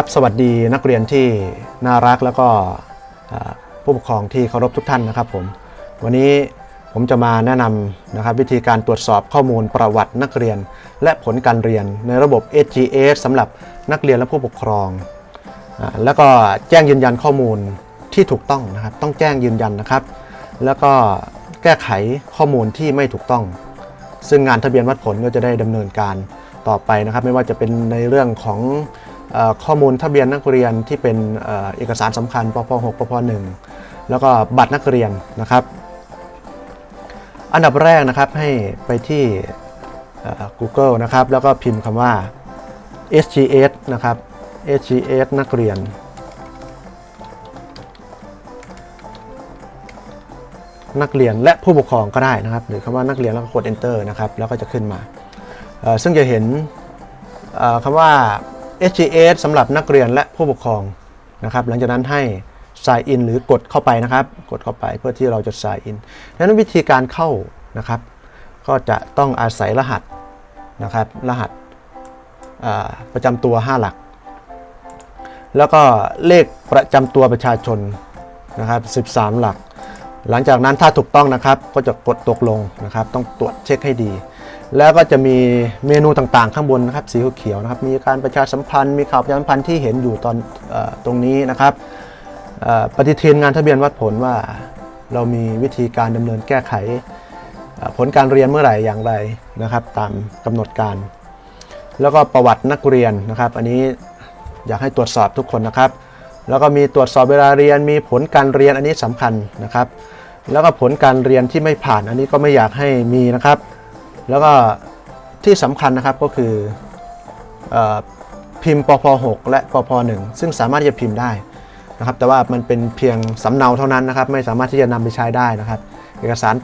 ครับสวัสดีนักเรียนที่น่ารักแล้วก็ผู้ปกครองที่เคารพทุกท่านนะครับผมวันนี้ผมจะมาแนะนำนะครับวิธีการตรวจสอบข้อมูลประวัตินักเรียน และผลการเรียนในระบบ SGS สำหรับนักเรียนและผู้ปกครอง แล้วก็แจ้งยืนยันข้อมูลที่ถูกต้องนะครับต้องแจ้งยืนยันนะครับ แล้วก็แก้ไขข้อมูลที่ไม่ถูกต้อง ซึ่งงานทะเบียนวัดผลก็จะได้ดำเนินการต่อไปนะครับ ไม่ว่าจะเป็นในเรื่องของ ข้อมูลทะเบียนนักเรียนที่เป็นเอกสารสำคัญปพ6ปพ1แล้วก็บัตรนักเรียนนะครับ อันดับแรกนะครับให้ไปที่ Google นะครับ แล้วก็พิมพ์คำว่า SGS นะครับ SGS นักเรียน นักเรียนและผู้ปกครองก็ได้นะครับ หรือคำว่านักเรียนแล้วก็กด enter นะครับ แล้วก็จะขึ้นมา ซึ่งจะเห็นคำว่า SGS สำหรับนักเรียนและผู้ปกครองนะครับ หลังจากนั้นให้ sign in หรือกดเข้าไปนะครับ กดเข้าไปเพื่อที่เราจะ sign in ดังนั้นวิธีการเข้านะครับ ก็จะต้องอาศัยรหัสนะครับ รหัสประจำตัว 5 หลัก แล้วก็เลขประจำตัวประชาชนนะครับ 13 หลัก หลังจากนั้นถ้าถูกต้องนะครับ ก็จะกดตกลงนะครับ ต้องตรวจเช็คให้ดี แล้วก็จะมีเมนูต่างๆ ข้างบนนะครับสีเขียวนะครับ มีการประชาสัมพันธ์ มีข่าวประชาสัมพันธ์ที่เห็นอยู่ตอนอตรงนี้นะครับปฏิทินงานทะเบียนวัดผลว่าเรามีวิธีการดำเนินแก้ไขผลการเรียนเมื่อไหร่อย่างไรนะครับ ตามกำหนดการ แล้วก็ประวัตินักเรียนนะครับ อันนี้อยากให้ตรวจสอบทุกคนนะครับ แล้วก็มีตรวจสอบเวลาเรียนมีผลการเรียนอันนี้สำคัญนะครับ แล้วก็ผลการเรียนที่ไม่ผ่านอันนี้ก็ไม่อยากให้มีนะครับ แล้วก็ที่สำคัญนะครับก็คือออพิมพ์ปพ6และปพ1ซึ่งสามารถที่จะพิมพ์ได้นะครับ แต่ว่ามันเป็นเพียงสำเนาเท่านั้นนะครับ ไม่สามารถที่จะนำไปใช้ได้นะครับ เอกสาร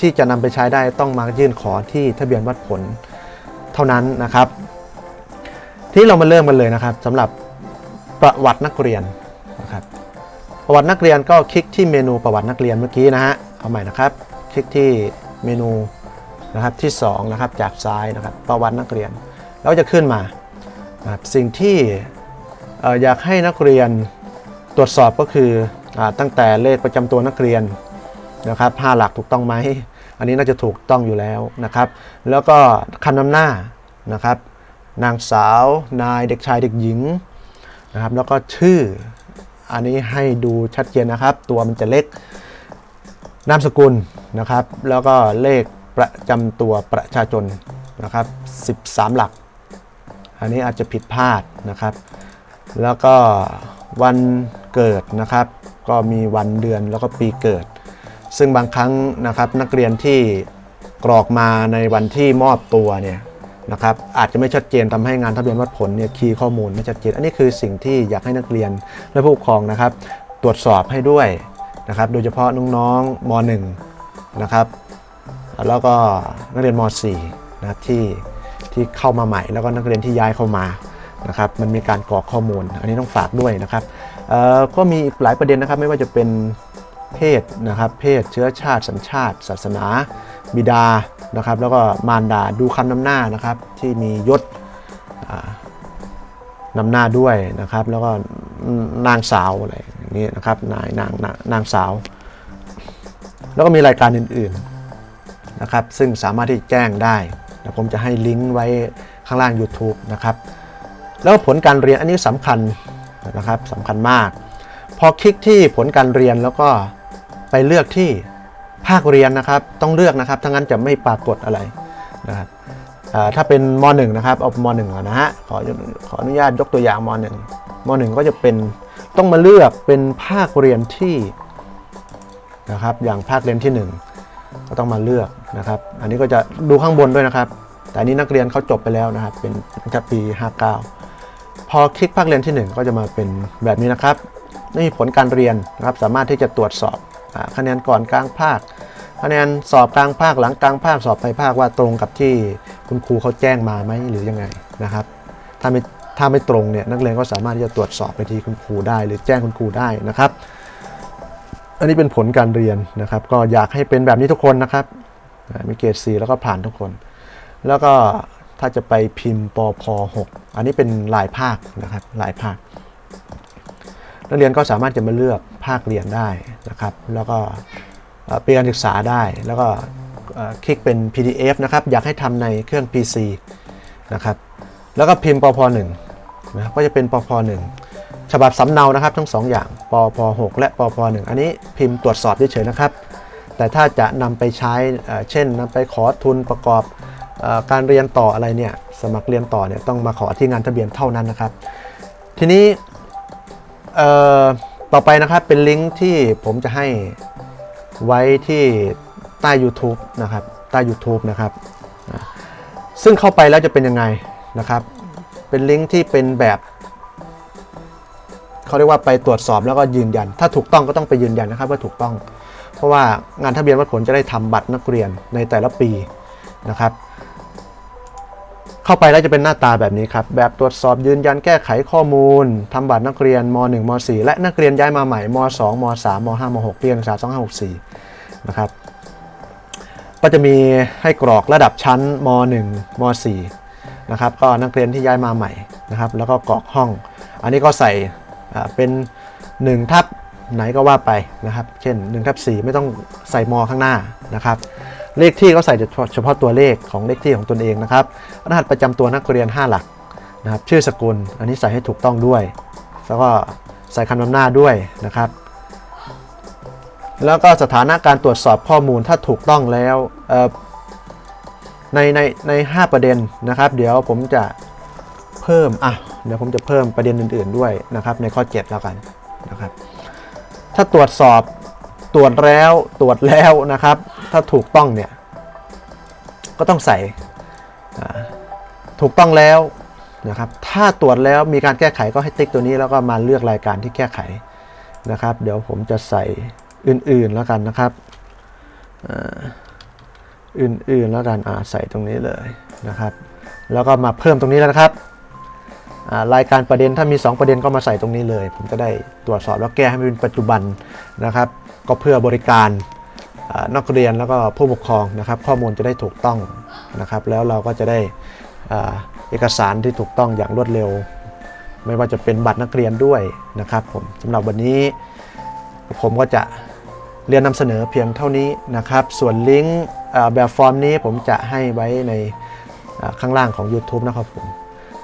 ที่จะนำไปใช้ได้ต้องมายื่นขอที่ทะเบียนวัดผลเท่านั้นนะครับ ที่เรามาเริ่มกันเลยนะครับสำหรับประวัตินักเรียนนะครับประวัตินักเรียนก็คลิกที่เมนูประวัตินักเรียนเมื่อกี้นะฮะเอาใหม่นะครับ คลิกที่เมนู นะครับที่2นะครับจากซ้ายนะครับประวัตินักเรียนแล้วจะขึ้นมานะครับสิ่งที่อยากให้นักเรียนตรวจสอบก็คืออตั้งแต่เลขประจำตัวนักเรียนนะครับห้าหลักถูกต้องไหมอันนี้น่าจะถูกต้องอยู่แล้วนะครับ แล้วก็คำนำหน้านะครับ นางสาว นายเด็กชายเด็กหญิงนะครับ แล้วก็ชื่ออันนี้ให้ดูชัดเจนนะครับ ตัวมันจะเล็กนามสกุลนะครับ แล้วก็เลข ประจำตัวประชาชนนะครับ 13 หลัก อันนี้อาจจะผิดพลาดนะครับ แล้วก็วันเกิดนะครับ ก็มีวันเดือนแล้วก็ปีเกิด ซึ่งบางครั้งนะครับนักเรียนที่กรอกมาในวันที่มอบตัวเนี่ยนะครับอาจจะไม่ชัดเจนทำให้งานทะเบียนวัดผลเนี่ยคีย์ข้อมูลไม่ชัดเจน อันนี้คือสิ่งที่อยากให้นักเรียนและผู้ปกครองนะครับ ตรวจสอบให้ด้วยนะครับ โดยเฉพาะน้องๆม .1 นะครับ แล้วก็นักเรียนม .4 นะที่ที่เข้ามาใหม่ แล้วก็นักเรียนที่ย้ายเข้ามานะครับมันมีการกรอกข้อมูล อันนี้ต้องฝากด้วยนะครับเอ่อก็มีอีกหลายประเด็นนะครับไม่ว่าจะเป็นเพศนะครับเพศเชื้อชาติสัญชาติ ศาสนา บิดานะครับแล้วก็มารดาดูคำนำหน้านะครับที่มียศนำหน้าด้วยนะครับแล้วก็นางสาวอะไรอย่างนี้นะครับนายนางนางนางสาว แล้วก็มีรายการอื่นๆ นะครับ ซึ่งสามารถที่แจ้งได้ผมจะให้ลิงก์ไว้ข้างล่าง YouTube นะครับ แล้วผลการเรียนอันนี้สำคัญนะครับสำคัญมาก พอคลิกที่ผลการเรียนแล้วก็ไปเลือกที่ภาคเรียนนะครับ ต้องเลือกนะครับถ้างั้นจะไม่ปรากฏอะไรนะครับถ้าเป็นม .1 นะครับเอาม .1 ก่อนนะฮะขอขออนุญาตยกตัวอย่างม .1 ม .1 ก็จะเป็นต้องมาเลือกเป็นภาคเรียนที่นะครับอย่างภาคเรียนที่ 1 ก็ต้องมาเลือก นะครับ อันนี้ก็จะดูข้างบนด้วยนะครับ แต่อันนี้นักเรียนเขาจบไปแล้วนะครับ เป็นตั้งแต่ปี 59 พอคลิกภาคเรียนที่ 1 ก็จะมาเป็นแบบนี้นะครับนี่ผลการเรียนนะครับ สามารถที่จะตรวจสอบคะแนนก่อนกลางภาค คะแนนสอบกลางภาคหลังกลางภาคสอบปลายภาคว่าตรงกับที่คุณครูเขาแจ้งมาไหมหรือยังไงนะครับ ถ้าไม่ถ้าไม่ตรงเนี่ยนักเรียนก็สามารถที่จะตรวจสอบไปที่คุณครูได้ หรือแจ้งคุณครูได้นะครับ อันนี้เป็นผลการเรียนนะครับ ก็อยากให้เป็นแบบนี้ทุกคนนะครับ มีเกรด4แล้วก็ผ่านทุกคน แล้วก็ถ้าจะไปพิมพ์ปพ6อันนี้เป็นหลายภาคนะครับหลายภาค นักเรียนก็สามารถจะมาเลือกภาคเรียนได้นะครับ แล้วก็เอ่อปีการศึกษาได้แล้วก็คลิกเป็น PDF นะครับ อยากให้ทำในเครื่อง PC นะครับ แล้วก็พิมพ์ปพ1นะก็จะเป็นปพ1ฉบับสำเนานะครับ ทั้งสองอย่างปพ6และปพ1อันนี้พิมพ์ตรวจสอบเฉยๆนะครับ แต่ถ้าจะนำไปใช้ เช่นนำไปขอทุนประกอบอการเรียนต่ออะไรเนี่ยสมัครเรียนต่อเนี่ยต้องมาขอที่งานทะเบียนเท่านั้นนะครับ ทีนี้ต่อไปนะครับเป็นลิงก์ที่ผมจะให้ไว้ที่ใต้ YouTube นะครับใต้ YouTube นะครับซึ่งเข้าไปแล้วจะเป็นยังไงนะครับ เป็นลิงก์ที่เป็นแบบเขาเรียกว่าไปตรวจสอบแล้วก็ยืนยัน ถ้าถูกต้องก็ต้องไปยืนยันนะครับว่าถูกต้อง เพราะว่างานทะเบียนวัดผลจะได้ทำบัตรนักเรียนในแต่ละปีนะครับ เข้าไปแล้วจะเป็นหน้าตาแบบนี้ครับ แบบตรวจสอบยืนยันแก้ไขข้อมูลทำบัตรนักเรียนม .1 ม .4 และนักเรียนย้ายมาใหม่ม .2 ม .3 ม .5 ม .6 ปีการศึกษา2564นะครับก็จะมีให้กรอกระดับชั้นม .1 ม .4 นะครับ ก็นักเรียนที่ย้ายมาใหม่นะครับ แล้วก็กรอกห้อง อันนี้ก็ใส่เป็น1ทับ ไหนก็ว่าไปนะครับ เช่น1ทับ4ไม่ต้องใส่มอข้างหน้านะครับ เลขที่ก็ใส่เฉพาะตัวเลขของเลขที่ของตนเองนะครับ รหัสประจำตัวนักเรียน 5 หลักนะครับ ชื่อสกุล อันนี้ใส่ให้ถูกต้องด้วย แล้วก็ใส่คำนำหน้าด้วยนะครับ แล้วก็สถานะการตรวจสอบข้อมูลถ้าถูกต้องแล้วในในใน 5 ประเด็นนะครับ เดี๋ยวผมจะเพิ่มอะเดี๋ยวผมจะเพิ่มประเด็นอื่น ๆด้วยนะครับ ในข้อ 7 แล้วกันนะครับ ถ้าตรวจสอบตรวจแล้วตรวจแล้วนะครับ ถ้าถูกต้องเนี่ย ก็ต้องใส่ถูกต้องแล้วนะครับ ถ้าตรวจแล้วมีการแก้ไขก็ให้ติ๊กตัวนี้แล้วก็มาเลือกรายการที่แก้ไขนะครับ เดี๋ยวผมจะใส่อื่นๆแล้วกันนะครับอื่นๆแล้วกันอ่าใส่ตรงนี้เลยนะครับ แล้วก็มาเพิ่มตรงนี้แล้วนะครับ รายการประเด็นถ้ามี 2 ประเด็นก็มาใส่ตรงนี้เลย ผมจะได้ตรวจสอบแล้วแก้ให้มันเป็นปัจจุบันนะครับ ก็เพื่อบริการนักเรียนแล้วก็ผู้ปกครองนะครับ ข้อมูลจะได้ถูกต้องนะครับ แล้วเราก็จะได้เอกสารที่ถูกต้องอย่างรวดเร็ว ไม่ว่าจะเป็นบัตรนักเรียนด้วยนะครับผมสำหรับวันนี้ผมก็จะเรียนนำเสนอเพียงเท่านี้นะครับ ส่วนลิงก์แบบฟอร์มนี้ผมจะให้ไว้ในข้างล่างของ YouTube นะครับผม